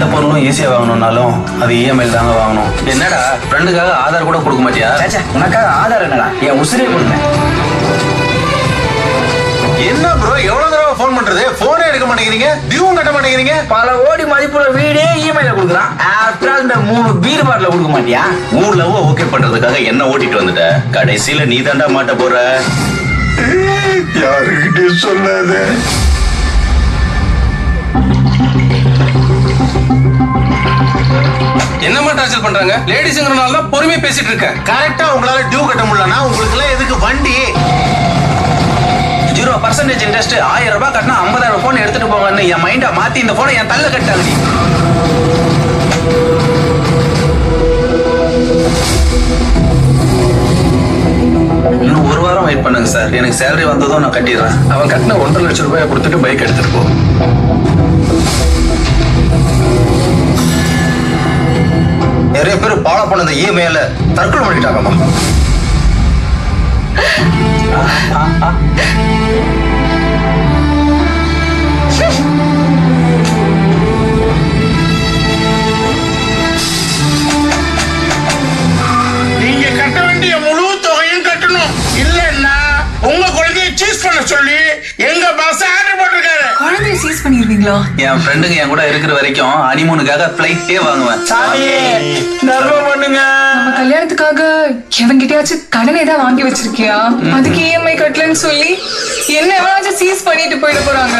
ஈஸியா வாங்கணும்னாலும் அது இஎம்ஐ தாங்க வாங்கணும். என்னடா? ஃப்ரெண்டுக்காக ஆதார் கூட கொடுக்க மாட்டியா? உனக்காக ஆதார் என்னடா? என் உசிரே கொடுங்க. என்ன ப்ரோ எவ்வளவு தடவை ஃபோன் பண்றது? போனே எடுக்க மாட்டேங்கிறீங்க? டியூவும் கட்ட மாட்டேங்கிறீங்க? பல கோடி மதிப்புள்ள வீடே இஎம்ஐல கொடுக்குறான். ஆஃப்டர் ஆல் இந்த மூணு பீர் பாட்டில கொடுக்க மாட்டியா? ஊர்ல ஓகே பண்றதுக்காக என்ன ஓட்டிட்டு வந்துட்ட? கடைசியில நீ தாண்டா மாட்ட போற. யாருக்கிட்டே சொல்லாத. என்னமா டார்ச்சர் பண்றாங்க? லேடிஸ்ங்கிறனால தான் பொறுமையா பேசிட்டு இருக்கேன். கரெக்டா உங்களால டியூ கட்ட முடியலன்னா உங்களுக்கு எல்லாம் எதுக்கு வண்டி? ஜீரோ பர்சன்டேஜ் இன்ட்ரெஸ்ட் ஆயிரம் ரூபாய் கட்டினா ஐம்பதாயிரம் போன் எடுத்துட்டு போங்கன்னு என் மைண்டை மாத்தி இந்த போனை என் தள்ள கட்டாங்க இன்னும் ஒரு வாரம் வெயிட் பண்ணுங்க சார். எனக்கு சேலரி வந்ததும் நான் கட்டிடுறேன். அவன் கட்டின ஒன்றரை லட்சம் ரூபாய் கொடுத்துட்டு பைக் எடுத்துட்டு போ. ஃபாலோ பண்ண இந்த இஎம்ஐல தற்கொலை பண்ணிட்டாங்கம்மா சீஸ் பண்ணிருவீங்களா என் ஃப்ரெண்டுங்க என் கூட இருக்கிற வரைக்கும் அனிமூனுக்காக ஃபிளைட்டே வாங்குவேன். நம்ம கல்யாணத்துக்காக எவன்கிட்டயாச்சும் கடன் ஏதாவது வாங்கி வச்சிருக்கியா? அதுக்கு இஎம்ஐ கட்டலன்னு சொல்லி என்ன எவனாச்சும் சீஸ் பண்ணிட்டு போயிட போறாங்க.